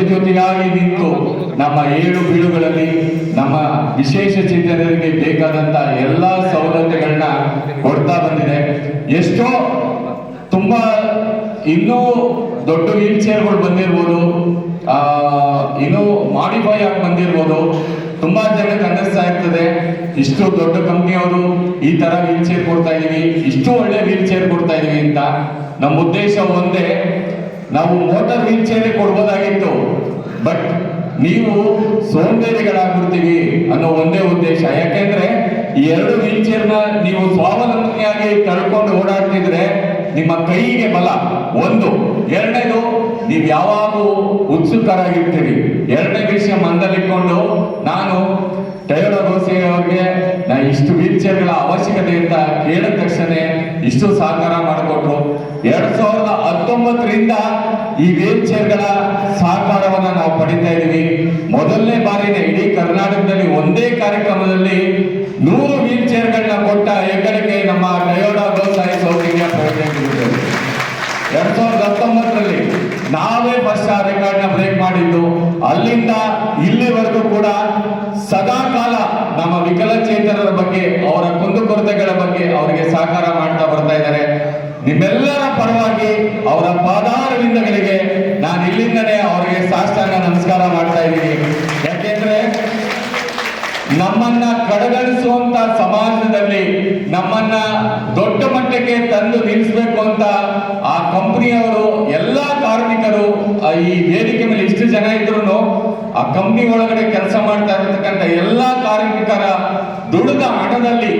ಜೊತೆಯಾಗಿ ನಿಂತು ನಮ್ಮ ಏಳು ಬೀಳುಗಳಲ್ಲಿ ನಮ್ಮ ವಿಶೇಷ ಚೇತನರಿಗೆ ಬೇಕಾದಂತ ಎಲ್ಲಾ ಸವಲತ್ತುಗಳನ್ನ ಕೊಡ್ತಾ ಬಂದಿದೆ. ಎಷ್ಟೋ ತುಂಬಾ ಇನ್ನೂ ದೊಡ್ಡ ವೀಲ್ ಚೇರ್ಗಳು ಬಂದಿರ್ಬೋದು ಆ, ಇನ್ನೂ ಮಾಡಿಫೈ ಆಗಿ ಬಂದಿರ್ಬೋದು. ತುಂಬಾ ಜನಕ್ಕೆ ಅನ್ನಿಸ್ತಾ ಇರ್ತದೆ ಇಷ್ಟು ದೊಡ್ಡ ಕಂಪ್ನಿಯವರು ಈ ತರ ವೀಲ್ ಚೇರ್ ಕೊಡ್ತಾ ಇದೀವಿ ಇಷ್ಟು ಒಳ್ಳೆ ವೀಲ್ ಚೇರ್ ಕೊಡ್ತಾ ಇದೀವಿ ಅಂತ. ನಮ್ಮ ಉದ್ದೇಶ ಒಂದೇ ನಾವು ಮೋಟಾರ್ ವೀಲ್ ಚೇರ್ ಕೊಡ್ಬೋದಾಗಿತ್ತು. ಬಟ್ ನೀವು ಸೋಂಬೇರಿಗಳಾಗ್ಬಿಡ್ತೀವಿ ಅನ್ನೋ ಒಂದೇ ಉದ್ದೇಶ. ಯಾಕೆಂದ್ರೆ ಈ ಎರಡು ವೀಲ್ ಚೇರ್ನ ನೀವು ಸ್ವಾವಲಂಬನೆಯಾಗಿ ಕಳ್ಕೊಂಡು ಓಡಾಡ್ತಿದ್ರೆ ನಿಮ್ಮ ಕೈಗೆ ಬಲ. ಒಂದು. ಎರಡನೇದು, ನೀವು ಯಾವಾಗ ಉತ್ಸುಕರಾಗಿರ್ತೀರಿ. ಎರಡನೇ ವಿಷಯ ಮಂದಲಿಟ್ಕೊಂಡು ನಾನು ಟಯೋಡ ಗೋಸೆ ಅವ್ರಿಗೆ ನಾ ಇಷ್ಟು ವೀಲ್ ಚೇರ್ಗಳ ಅವಶ್ಯಕತೆ ಅಂತ ಕೇಳಿದ ತಕ್ಷಣ ಇಷ್ಟು ಸಹಕಾರ ಮಾಡಿಕೊಟ್ರು. ಎರಡ್ ಸಾವಿರದ ಹತ್ತೊಂಬತ್ತರಿಂದ ಈ ವೀಲ್ ಚೇರ್ಗಳ ಸಹಕಾರವನ್ನ ನಾವು ಪಡಿತಾ ಇದೀವಿ ಮೊದಲನೇ ಬಾರಿನ ಇಡೀ ಕರ್ನಾಟಕದಲ್ಲಿ ಒಂದೇ ಕಾರ್ಯಕ್ರಮದಲ್ಲಿ ನೂರು ವೀಲ್ ಚೇರ್ಗಳನ್ನ ಕೊಟ್ಟ ಹೆಗ್ಗಳಿಕೆ ನಮ್ಮ ಟಯೋಡ ಗೋಸಾಯಿ ಲಿಮಿಟೆಡ್. ಎರಡ್ ಸಾವಿರದ ಹತ್ತೊಂಬತ್ತರಲ್ಲಿ ನಾವೇ ಫಸ್ಟ್ ಆ ರೆಕಾರ್ಡ್ನ ಬ್ರೇಕ್ ಮಾಡಿದ್ದು ಅಲ್ಲಿಂದ ಇಲ್ಲಿವರೆಗೂ ಕೂಡ ಸದಾ ಕಾಲ ನಮ್ಮ ವಿಕಲಚೇತನರ ಬಗ್ಗೆ, ಅವರ ಕುಂದುಕೊರತೆಗಳ ಬಗ್ಗೆ ಅವರಿಗೆ ಸಹಕಾರ ಮಾಡ್ತಾ ಬರ್ತಾ ಇದ್ದಾರೆ. ನಿಮ್ಮೆಲ್ಲರ ಪರವಾಗಿ ಅವರ ಪಾದಾರವಿಂದಗಳಿಗೆ ನಾನು ಇಲ್ಲಿಂದನೇ ಅವರಿಗೆ ಸಾಷ್ಟಾಂಗ ನಮಸ್ಕಾರ ಮಾಡ್ತಾ ಇದ್ದೀನಿ. ಯಾಕೆಂದ್ರೆ ನಮ್ಮನ್ನ ಕಡೆಗಣಿಸುವಂತ ಸಮಾಜದಲ್ಲಿ ನಮ್ಮನ್ನ ದೊಡ್ಡ ಮಟ್ಟಕ್ಕೆ ತಂದು ನಿಲ್ಲಿಸಬೇಕು ಅಂತ ಆ ಕಂಪನಿಯವರು, ಎಲ್ಲಾ ಕಾರ್ಮಿಕರು ಈ ವೇದಿಕೆ ಮೇಲೆ ಇಷ್ಟು ಜನ ಇದ್ರು ಆ ಕಂಪನಿ ಒಳಗಡೆ ಕೆಲಸ ಮಾಡ್ತಾ ಇರತಕ್ಕಂಥ ಎಲ್ಲಾ ಕಾರ್ಮಿಕರ ದುಡಿದ ಹಣದಲ್ಲಿ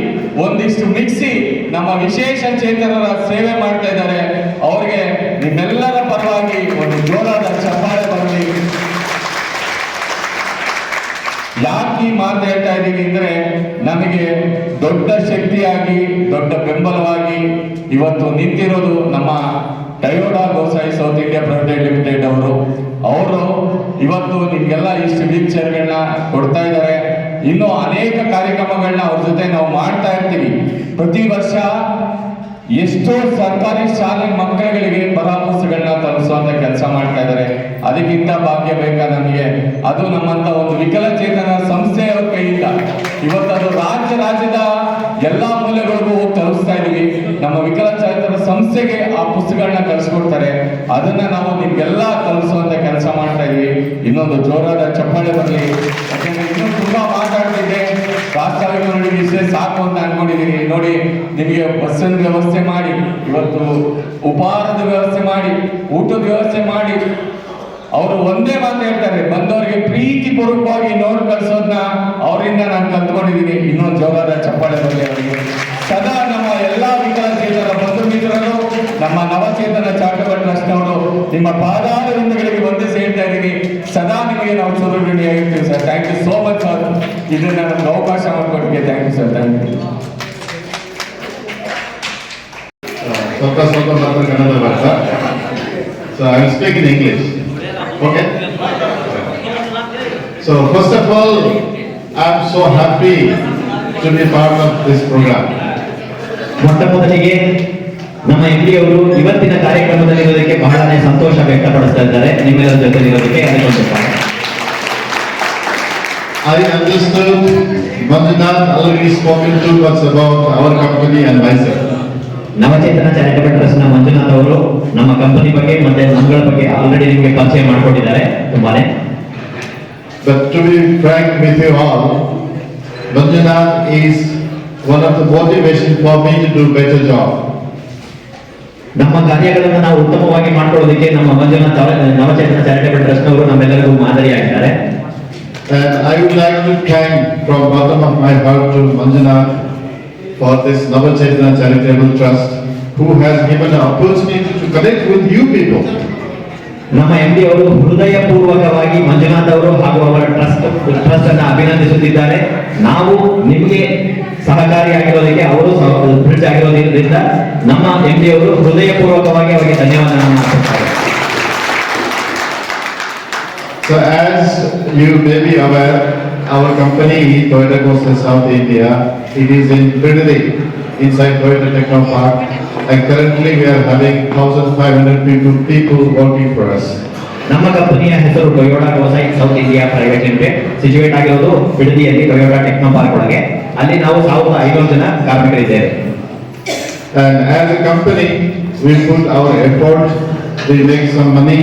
ಒಂದಿಷ್ಟು ಮಿಕ್ಸಿ ನಮ್ಮ ವಿಶೇಷ ಚೇತನರ ಸೇವೆ ಮಾಡ್ತಾ ಇದ್ದಾರೆ. ಅವ್ರಿಗೆ ನಿಮ್ಮೆಲ್ಲರ ಪರವಾಗಿ ಒಂದು ಜೋರಾದ ಚಪ್ಪಾಳೆ ಬರಲಿ. ಯಾಕೆ ಮಾತು ಹೇಳ್ತಾ ಇದ್ದೀವಿ ಅಂದ್ರೆ ನಮಗೆ ದೊಡ್ಡ ಶಕ್ತಿಯಾಗಿ, ದೊಡ್ಡ ಬೆಂಬಲವಾಗಿ ಇವತ್ತು ನಿಂತಿರೋದು ನಮ್ಮ Toyota Kosei South India private limited ಅವರು. ಅವರು ಇವತ್ತು ನಿಮ್ಗೆಲ್ಲ ಇಷ್ಟು ವೀಲ್ ಚೇರ್ಗಳನ್ನ ಕೊಡ್ತಾ ಇದ್ದಾರೆ. ಇನ್ನು ಅನೇಕ ಕಾರ್ಯಕ್ರಮಗಳನ್ನ ಅವ್ರ ಜೊತೆ ನಾವು ಮಾಡ್ತಾ ಇರ್ತೀವಿ. ಪ್ರತಿ ವರ್ಷ ಎಷ್ಟೋ ಸರ್ಕಾರಿ ಶಾಲೆ ಮಕ್ಕಳಿಗೆ ಪರಾಮರ್ಶೆಗಳನ್ನ ತಲುಪಿಸುವಂತ ಕೆಲಸ ಮಾಡ್ತಾ ಇದ್ದಾರೆ. ಅದಕ್ಕಿಂತ ಭಾಗ್ಯ ಬೇಕಾ ನಮಗೆ. ಅದು ನಮ್ಮಂತ ಒಂದು ವಿಕಲಚೇತನ ಸಂಸ್ಥೆಯ ಕೈಯಿಂದ. ಇವತ್ತು ಅದು ರಾಜ್ಯ ರಾಜ್ಯದ ಎಲ್ಲಾ ಮೂಲೆಗಳಿಗೂ ತಲುಪಿಸ್ತಾ ಇದೀವಿ ನಮ್ಮ ವಿಕಲಚೇತನ ಸಂಸ್ಥೆಗೆ ಆ ಪುಸ್ತಕಗಳನ್ನ ಕಲಿಸ್ಕೊಡ್ತಾರೆ ಅದನ್ನ ನಾವು ನಿಮ್ಗೆಲ್ಲ ತಲುಪಿಸುವಂತ ಕೆಲಸ ಮಾಡ್ತಾ ಇದೀವಿ ಇನ್ನೊಂದು ಜೋರಾದ ಚಪ್ಪಾಳೆ ಬರಲಿ. ನೋಡಿ ಇಷ್ಟೇ ಸಾಕು ಅಂತ ಅನ್ಕೊಂಡಿದ್ದೀನಿ. ನೋಡಿ, ನಿಮಗೆ ಬಸ್ಸಿನ ವ್ಯವಸ್ಥೆ ಮಾಡಿ, ಇವತ್ತು ಉಪಹಾರದ ವ್ಯವಸ್ಥೆ ಮಾಡಿ, ಊಟದ ವ್ಯವಸ್ಥೆ ಮಾಡಿ. ಅವರು ಒಂದೇ ಮಾತು ಹೇಳ್ತಾರೆ, ಬಂದವರಿಗೆ ಪ್ರೀತಿ ಪೂರ್ವಕವಾಗಿ ನೋಡಿ ಕಳಿಸೋದನ್ನ ಅವರಿಂದ ನಾನು ಕಲ್ತ್ಕೊಂಡಿದ್ದೀನಿ. ಇನ್ನೊಂದು ಜೋರಾದ ಚಪ್ಪಾಳೆ ಬಗ್ಗೆ ಅವರಿಗೆ. ಸದಾ ನಮ್ಮ ಎಲ್ಲ ವಿಕಲಚೇತನ ಬಂಧು ಮಿತ್ರರು, ನಮ್ಮ ನವಚೇತನ ಚಾರಿಟಬಲ್ ಟ್ರಸ್ಟ್ ಅವರು ನಿಮ್ಮ ಪಾದಾರವಿಂದಗಳಿಗೆ ಒಂದೇ ಹೇಳ್ತಾ ಇದ್ದೀನಿ. ಸದಾ ನಿಮಗೆ ನಾವು ಚಿರಋಣಿಯಾಗಿರ್ತೀವಿ sir. Thank you so sir ಇದನ್ನ ಅವಕಾಶ ಮಾಡಿಕೊಟ್ಟಿಗೆ thank you sir thank you ಸ್ವಲ್ಪ ಸ್ವಲ್ಪ ಮಾತ್ರ ಕನ್ನಡ ಭಾಷಾ so I will speak in English okay so first of all I am so happy to be part of this programme ಮೊಟ್ಟ ಮೊದಲಿಗೆ ನಮ್ಮ ಅವರು ಇವತ್ತಿನ ಕಾರ್ಯಕ್ರಮದಲ್ಲಿ ಇರೋದಕ್ಕೆ ಬಹಳನೇ ಸಂತೋಷ ವ್ಯಕ್ತಪಡಿಸ್ತಾ ಇದ್ದಾರೆ. ನಿಮ್ಮೆಲ್ಲರ ಜೊತೆ ಇರೋದಕ್ಕೆ. I understood Manjunath already spoken to us about our company and myself. Navachetana charitable ಟ್ರಸ್ಟ್ನ ಮಂಜುನಾಥ್ ಅವರು ನಮ್ಮ ಕಂಪನಿ ಬಗ್ಗೆ ಮತ್ತೆ ನಮ್ಗಳ ಬಗ್ಗೆ ಆಲ್ರೆಡಿ ನಿಮಗೆ ಪರಿಚಯ ಮಾಡಿಕೊಟ್ಟಿದ್ದಾರೆ ತುಂಬಾನೇ But to be frank with you all, Manjunath is one of the motivation for me to do better job. ನಮ್ಮ ಕಾರ್ಯಗಳನ್ನು ನಾವು ಉತ್ತಮವಾಗಿ ಮಾಡ್ಕೊಳ್ಳೋದಕ್ಕೆ ನಮ್ಮ ಮಂಜುನಾಥ್ ನವಚೇತನ ಚಾರಿಟಬಲ್ ಟ್ರಸ್ಟ್ ಅವರು ನಮ್ಮೆಲ್ಲರಿಗೂ ಮಾದರಿಯಾಗಿದ್ದಾರೆ And I would like to thank from bottom of my heart to Manjunath for this Navachetana Charitable Trust who has given an opportunity to connect with you people. ನಮ್ಮ ಎಂ ಡಿ ಅವರು ಹೃದಯಪೂರ್ವಕವಾಗಿ ಮಂಜುನಾಥ್ ಅವರು ಹಾಗೂ ಅವರ trust trust ಅನ್ನು ಅಭಿನಂದಿಸುತ್ತಿದ್ದಾರೆ ನಾವು ನಿಮಗೆ ಸಹಕಾರಿಯಾಗಿರೋದಕ್ಕೆ ಅವರು ಬ್ರಿಡ್ಜ್ ಆಗಿರೋದ್ರಿಂದ ನಮ್ಮ ಎಂ ಡಿ ಅವರು ಹೃದಯಪೂರ್ವಕವಾಗಿ ಅವರಿಗೆ ಧನ್ಯವಾದಗಳನ್ನು So as you may be aware, our company Toyota Coaster South India, it is in Bidadi inside Toyota Techno Park and currently we are having 1500 people, people working for us. ನಮ್ಮ ಕಂಪನಿಯ ಹೆಸರು Toyota Kosei South India private limited situate ಆಗಿರೋದು ಬಿಡದಿಯಲ್ಲಿ Toyota techno park ಒಳಗೆ ಅಲ್ಲಿ ನಾವು ಸಾವಿರದ ಐನೂರು ಜನ ಕಾರ್ಮಿಕರಿದ್ದೇವೆ And as a company, we put our effort, we make some money,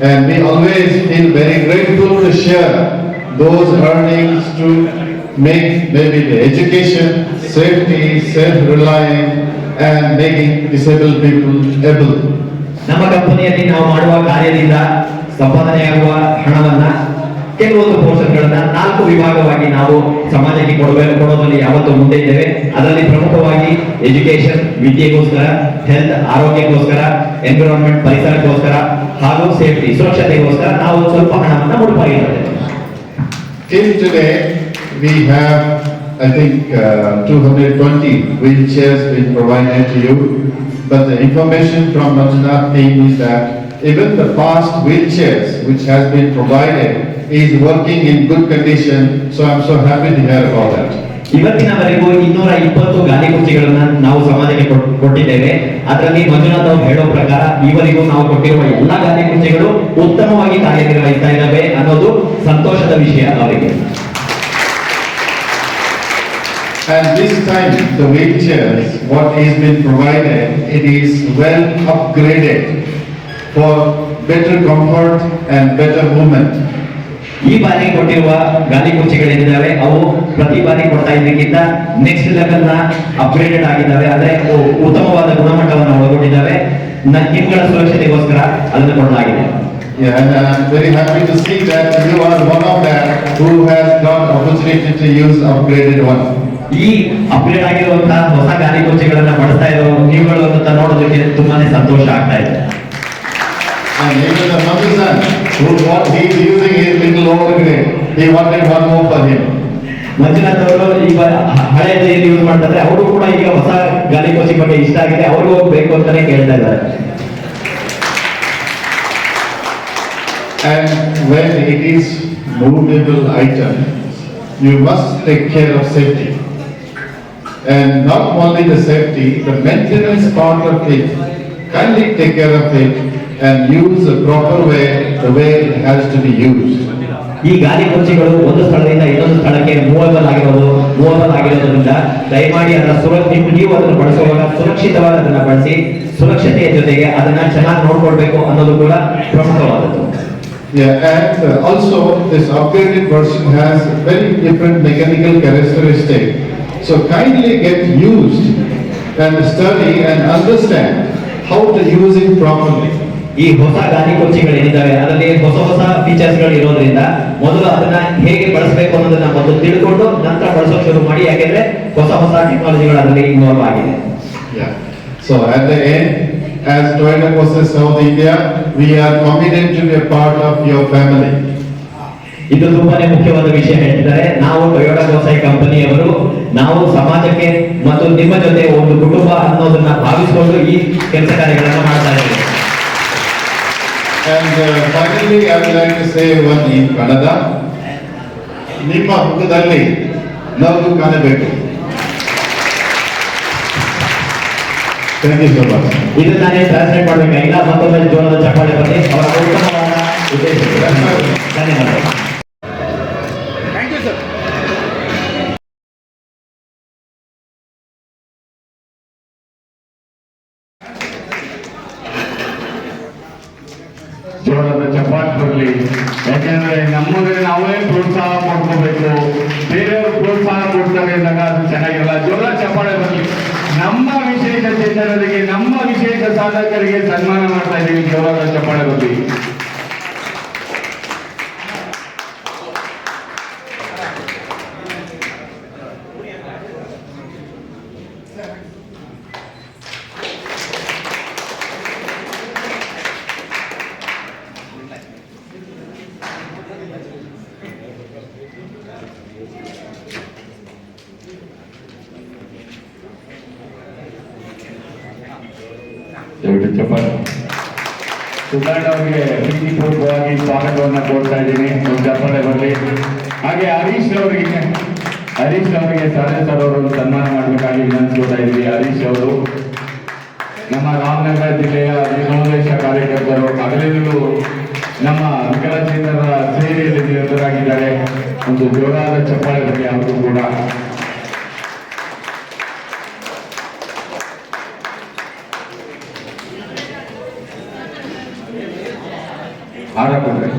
and we always feel very grateful to share those earnings to make maybe the education, safety, self-reliant, and making disabled people able. ನಮ್ಮ ಕಂಪನಿಯಲ್ಲಿ ನಾವು ಮಾಡುವ ಕಾರ್ಯದಿಂದ ಸಂಪಾದನೆಯಾಗುವ ಹಣವನ್ನ ಕೆಲವೊಂದು ಪೋರ್ಷನ್ಗಳನ್ನ ನಾಲ್ಕು ವಿಭಾಗವಾಗಿ ನಾವು ಸಮಾಜಕ್ಕೆ ಕೊಡಬೇಕು ಕೊಡೋದ್ರಲ್ಲಿ ಯಾವತ್ತೂ ಮುಂದೆ ಇದ್ದೇವೆ ಅದರಲ್ಲಿ ಪ್ರಮುಖವಾಗಿ ಎಜುಕೇಶನ್ ವಿದ್ಯೆಗೋಸ್ಕರ ಹೆಲ್ತ್ ಆರೋಗ್ಯಕ್ಕೋಸ್ಕರ ಎನ್ವಿರಾನ್ಮೆಂಟ್ ಪರಿಸರಕ್ಕೋಸ್ಕರ ಹಾಗೂ ಸೇಫ್ಟಿ ಸುರಕ್ಷತೆಗೋಸ್ಕರ ನಾವು ಸ್ವಲ್ಪ ಹಣವನ್ನ ಮುಡುಪಾಗಿರ್ತೇವೆ Till today, we have, I think, uh, 220 wheelchairs been provided to you. But the information from Manjunath team is that even the past wheelchairs which has been provided is working in good condition. So I'm so happy to hear about that. ಇವತ್ತಿನವರೆಗೂ ಇನ್ನೂರ ಇಪ್ಪತ್ತು ಗಾಲಿ ಕುರ್ಚಿಗಳನ್ನ ನಾವು ಸಮಾಜಕ್ಕೆ ಕೊಟ್- ಕೊಟ್ಟಿದ್ದೇವೆ ಅದರಲ್ಲಿ ಮಂಜುನಾಥ್ ಅವರು ಹೇಳೋ ಪ್ರಕಾರ ಈವರೆಗೂ ನಾವು ಕೊಟ್ಟಿರುವ ಎಲ್ಲಾ ಗಾಲಿ ಕುರ್ಚಿಗಳು ಉತ್ತಮವಾಗಿ ಕಾರ್ಯನಿರ್ವಹಿಸ್ತಾ ಇದ್ದಾವೆ ಅನ್ನೋದು ಸಂತೋಷದ ವಿಷಯ ಅವರಿಗೆ And this time, the wheelchairs, what is been provided, it is well upgraded for better comfort and better movement. ಈ ಬಾರಿ ಕೊಟ್ಟಿರುವ ಗಾಲಿ ಕುರ್ಚಿಗಳೇನಿದ್ದಾವೆ ಅವು ಪ್ರತಿ ಬಾರಿ ಕೊಡ್ತಾ ಇದ್ದಕ್ಕಿಂತ ನೆಕ್ಸ್ಟ್ ಲೆವೆಲ್ನ ಅಪ್ಗ್ರೇಡೆಡ್ ಆಗಿದ್ದಾವೆ. ಅಂದ್ರೆ ಉತ್ತಮವಾದ ಗುಣಮಟ್ಟವನ್ನು ಒಳಗೊಂಡಿದ್ದಾವೆ. ನಿಮ್ಗಳ ಸುರಕ್ಷತೆಗೋಸ್ಕರ ಅದನ್ನು ಕೊಡಲಾಗಿದೆ. Yeah, and I'm very happy to see that you are one of them who has got opportunity to use upgraded one. ಈ ಅಪ್ಗ್ರೇಡ್ ಆಗಿರುವಂತಹ ಹೊಸ ಗಾಲಿ ಕುರ್ಚಿಗಳನ್ನ ಬಳಸ್ತಾ ಇರೋ ನೀವುಗಳು ಅಂತ ನೋಡೋದಕ್ಕೆ ತುಂಬಾನೇ ಸಂತೋಷ ಆಗ್ತಾ ಇದೆ. And even the Mother who what he is using is little overgrade, he wanted one more for him. Manjunath ಅವರು ಈಗ ಹ- ಹಳೆಯದು ಏನು ಯೂಸ್ ಮಾಡ್ತಾರೆ ಅವರು ಕೂಡ ಈಗ ಹೊಸ ಗಾಲಿ ಕುರ್ಚಿ ಬಗ್ಗೆ ಇಷ್ಟ ಆಗಿದೆ ಅವ್ರಿಗೂ ಬೇಕು ಅಂತಾನೆ ಕೇಳ್ತಾ ಇದ್ದಾರೆ And when it is movable item, you must take care of safety. And not only the safety, the maintenance part of it, kindly take care of it and use the proper way, the way it has to be used. ಈ ಗಾಲಿ ಕುರ್ಚಿಗಳು ಒಂದು ಸ್ಥಳದಿಂದ ಇನ್ನೊಂದು ಸ್ಥಳಕ್ಕೆ movable ಆಗಿರೋದು movable ಆಗಿರೋದ್ರಿಂದ ದಯಮಾಡಿ ಅದರ ಸುರ ನೀವು ನೀವು ಅದನ್ನು ಬಳಸುವಾಗ ಸುರಕ್ಷಿತವಾಗಿ ಅದನ್ನ ಬಳಸಿ ಸುರಕ್ಷತೆಯ ಜೊತೆಗೆ ಅದನ್ನ ಚೆನ್ನಾಗಿ ನೋಡ್ಕೊಳ್ಬೇಕು ಅನ್ನೋದು ಕೂಡ ಪ್ರಮುಖವಾದದ್ದು Yeah, and uh, also this upgraded version has very different mechanical characteristic. So kindly get used and study and understand how to use it properly. ಈ ಹೊಸ ಗಾಲಿ ಕುರ್ಚಿಗಳೇನಿದ್ದಾವೆ ಅದರಲ್ಲಿ ಹೊಸ ಹೊಸ ಫೀಚರ್ಸ್ಗಳು ಇರೋದ್ರಿಂದ ಮೊದಲು ಅದನ್ನ ಹೇಗೆ ಬಳಸಬೇಕು ಅನ್ನೋದನ್ನ ಮೊದಲು ತಿಳ್ಕೊಂಡು ನಂತರ ಬಳಸೋಕೆ ಶುರು ಮಾಡಿ ಯಾಕೆಂದ್ರೆ ಹೊಸ ಹೊಸ ಟೆಕ್ನಾಲಜಿಗಳು ಅದರಲ್ಲಿ ಇನ್ವಾಲ್ವ್ ಆಗಿದೆ. So at the end, as Toyota Motors South India, we are committed to be a part of your family. ಇದು ತುಂಬಾನೇ ಮುಖ್ಯವಾದ ವಿಷಯ ಹೇಳ್ತಿದ್ದಾರೆ ನಾವು ಟೊಯೋಟಾ ವ್ಯವಸಾಯ ಕಂಪನಿಯವರು ನಾವು ಸಮಾಜಕ್ಕೆ ಮತ್ತು ನಿಮ್ಮ ಜೊತೆ ಒಂದು ಕುಟುಂಬ ಅನ್ನೋದನ್ನ ಭಾವಿಸಿಕೊಂಡು ಈ ಕೆಲಸ ಕಾರ್ಯಗಳು ಇದ್ದೇವೆ And I I would like to say one in. ನಿಮ್ಮ ಮುಖದಲ್ಲಿ ನಾವು ಕಾಣಬೇಕು. Thank you so much. ಇದು ನಾನೇ ಟ್ರಾನ್ಸ್ಲೇಟ್ ಮಾಡಬೇಕಾಗಿಲ್ಲ ಮತ್ತೊಮ್ಮೆ ಜೋರದ ಚಪ್ಪಾಳೆ ಬನ್ನಿ ಅವರ ಉತ್ತಮವಾದ ಉದ್ದೇಶ ಧನ್ಯವಾದ ಚೇತನರಿಗೆ ನಮ್ಮ ವಿಶೇಷ ಸಾಧಕರಿಗೆ ಸನ್ಮಾನ ಮಾಡ್ತಾ ಇದ್ದೀವಿ. ಜೋರಾದ ಚಪ್ಪಾಳೆ ಬರಲಿ ಚಪ್ಪಾಳೆ ಸುಧಾರಣ್ ಅವರಿಗೆ ಪ್ರೀತಿಪೂರ್ವಕವಾಗಿ ಸ್ವಾಗತವನ್ನ ಕೋರ್ತಾ ಇದ್ದೀನಿ. ಒಂದು ಚಪ್ಪಾಳೆ ಬರಲಿ. ಹಾಗೆ ಹರೀಶ್ ಅವರಿಗೆ ಹರೀಶ್ ಅವರಿಗೆ ಸರಳ ಸರ್ ಅವರು ಸನ್ಮಾನ ಮಾಡಬೇಕಾಗಿ ವಿನಂತಿಸ್ಕೊತಾ ಇದ್ದೀವಿ. ಹರೀಶ್ ಅವರು, ನಮ್ಮ ರಾಮನಗರ ಜಿಲ್ಲೆಯ ವಿನೋದೇಶ ಕಾರ್ಯಕರ್ತರು ಹಗಲಿರುಳು ನಮ್ಮ ವಿಕಲಚೇತನರ ಸೇವೆಯಲ್ಲಿ ನಿರತರಾಗಿದ್ದಾರೆ. ಒಂದು ಜೋರಾದ ಚಪ್ಪಾಳೆ ಬಗ್ಗೆ ಅವರು ಕೂಡ ఆడకుండా